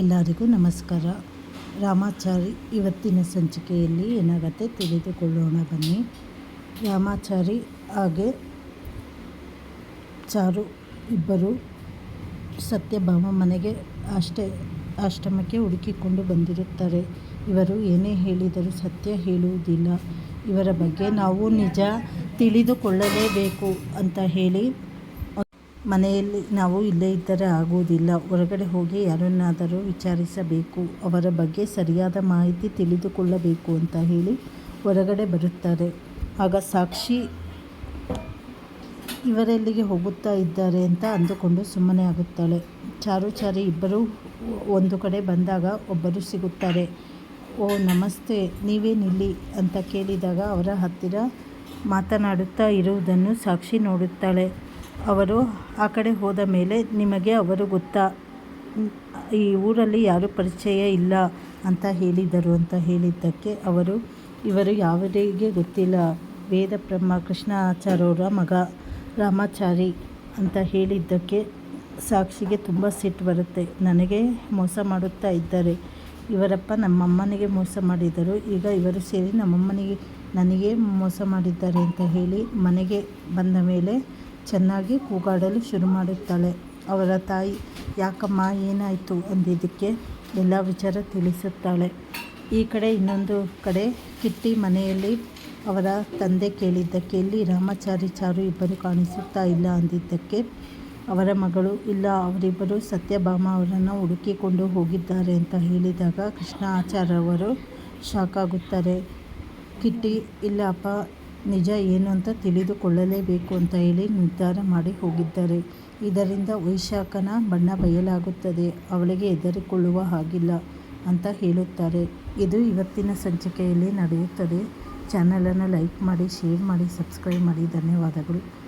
ಎಲ್ಲರಿಗೂ ನಮಸ್ಕಾರ. ರಾಮಾಚಾರಿ ಇವತ್ತಿನ ಸಂಚಿಕೆಯಲ್ಲಿ ಏನಾಗುತ್ತೆ ತಿಳಿದುಕೊಳ್ಳೋಣ ಬನ್ನಿ. ರಾಮಾಚಾರಿ ಹಾಗೆ ಚಾರು ಇಬ್ಬರು ಸತ್ಯಭಾಮ ಮನೆಗೆ ಅಷ್ಟೇ ಆಶ್ರಮಕ್ಕೆ ಹುಡುಕಿಕೊಂಡು ಬಂದಿರುತ್ತಾರೆ. ಇವರು ಏನೇ ಹೇಳಿದರೂ ಸತ್ಯ ಹೇಳುವುದಿಲ್ಲ. ಇವರ ಬಗ್ಗೆ ನಾವು ನಿಜ ತಿಳಿದುಕೊಳ್ಳಲೇಬೇಕು ಅಂತ ಹೇಳಿ ಮನೆಯಲ್ಲಿ ನಾವು ಇಲ್ಲೇ ಇದ್ದರೆ ಆಗುವುದಿಲ್ಲ. ಹೊರಗಡೆ ಹೋಗಿ ಯಾರನ್ನಾದರೂ ವಿಚಾರಿಸಬೇಕು. ಅವರ ಬಗ್ಗೆ ಸರಿಯಾದ ಮಾಹಿತಿ ತಿಳಿದುಕೊಳ್ಳಬೇಕು ಅಂತ ಹೇಳಿ ಹೊರಗಡೆ ಬರುತ್ತಾರೆ. ಆಗ ಸಾಕ್ಷಿ ಇವರೆಲ್ಲಿಗೆ ಹೋಗುತ್ತಾ ಇದ್ದಾರೆ ಅಂತ ಅಂದುಕೊಂಡು ಸುಮ್ಮನೆ ಆಗುತ್ತಾಳೆ. ಚಾರು ಚಾರಿ ಇಬ್ಬರು ಒಂದು ಕಡೆ ಬಂದಾಗ ಒಬ್ಬರು ಸಿಗುತ್ತಾರೆ. ಓ, ನಮಸ್ತೆ ನೀವೇನಿಲ್ಲಿ ಅಂತ ಕೇಳಿದಾಗ ಅವರ ಹತ್ತಿರ ಮಾತನಾಡುತ್ತಾ ಇರುವುದನ್ನು ಸಾಕ್ಷಿ ನೋಡುತ್ತಾಳೆ. ಅವರು ಆ ಕಡೆ ಹೋದ ಮೇಲೆ ನಿಮಗೆ ಅವರು ಗೊತ್ತಾ? ಈ ಊರಲ್ಲಿ ಯಾರೂ ಪರಿಚಯ ಇಲ್ಲ ಅಂತ ಹೇಳಿದರು ಅಂತ ಹೇಳಿದ್ದಕ್ಕೆ ಅವರು, ಇವರು ಯಾವರಿಗೆ ಗೊತ್ತಿಲ್ಲ. ವೇದ ಬ್ರಹ್ಮ ಕೃಷ್ಣ ಆಚಾರ್ಯವರ ಮಗ ರಾಮಾಚಾರಿ ಅಂತ ಹೇಳಿದ್ದಕ್ಕೆ ಸಾಕ್ಷಿಗೆ ತುಂಬ ಸಿಟ್ಟು ಬರುತ್ತೆ. ನನಗೆ ಮೋಸ ಮಾಡುತ್ತಾ ಇದ್ದಾರೆ. ಇವರಪ್ಪ ನಮ್ಮಮ್ಮನಿಗೆ ಮೋಸ ಮಾಡಿದರು ಈಗ ಇವರು ಸೇರಿ ನಮ್ಮಮ್ಮನಿಗೆ ನನಗೆ ಮೋಸ ಮಾಡಿದ್ದಾರೆ ಅಂತ ಹೇಳಿ ಮನೆಗೆ ಬಂದ ಮೇಲೆ ಚೆನ್ನಾಗಿ ಕೂಗಾಡಲು ಶುರು ಮಾಡುತ್ತಾಳೆ ಅವರ ತಾಯಿ, ಯಾಕಮ್ಮ, ಏನಾಯಿತು? ಅಂದಿದ್ದಕ್ಕೆ ಎಲ್ಲ ವಿಚಾರ ತಿಳಿಸುತ್ತಾಳೆ. ಈ ಕಡೆ ಇನ್ನೊಂದು ಕಡೆ ಕಿಟ್ಟಿ ಮನೆಯಲ್ಲಿ ಅವರ ತಂದೆ ಕೇಳಿದ್ದಕ್ಕೆ, ಇಲ್ಲಿ ರಾಮಾಚಾರಿ ಚಾರು ಇಬ್ಬರು ಕಾಣಿಸುತ್ತಾ ಇಲ್ಲ ಅಂದಿದ್ದಕ್ಕೆ ಅವರ ಮಗಳು, ಇಲ್ಲ, ಅವರಿಬ್ಬರು ಸತ್ಯಭಾಮ ಅವರನ್ನು ಹುಡುಕಿಕೊಂಡು ಹೋಗಿದ್ದಾರೆ ಅಂತ ಹೇಳಿದಾಗ ಕೃಷ್ಣ ಆಚಾರ್ಯವರು ಶಾಕ್ ಆಗುತ್ತಾರೆ. ಕಿಟ್ಟಿ, ಇಲ್ಲ, ಅಪ್ಪ ನಿಜ ಏನು ಅಂತ ತಿಳಿದುಕೊಳ್ಳಲೇಬೇಕು ಅಂತ ಹೇಳಿ ನಿರ್ಧಾರ ಮಾಡಿ ಹೋಗಿದ್ದಾರೆ. ಇದರಿಂದ ವೈಶಾಖನ ಬಣ್ಣ ಬಯಲಾಗುತ್ತದೆ. ಅವಳಿಗೆ ಹೆದರಿಕೊಳ್ಳುವ ಹಾಗಿಲ್ಲ ಅಂತ ಹೇಳುತ್ತಾರೆ. ಇದು ಇವತ್ತಿನ ಸಂಚಿಕೆಯಲ್ಲಿ ನಡೆಯುತ್ತದೆ. ಚಾನಲನ್ನು ಲೈಕ್ ಮಾಡಿ, ಶೇರ್ ಮಾಡಿ, ಸಬ್ಸ್ಕ್ರೈಬ್ ಮಾಡಿ. ಧನ್ಯವಾದಗಳು.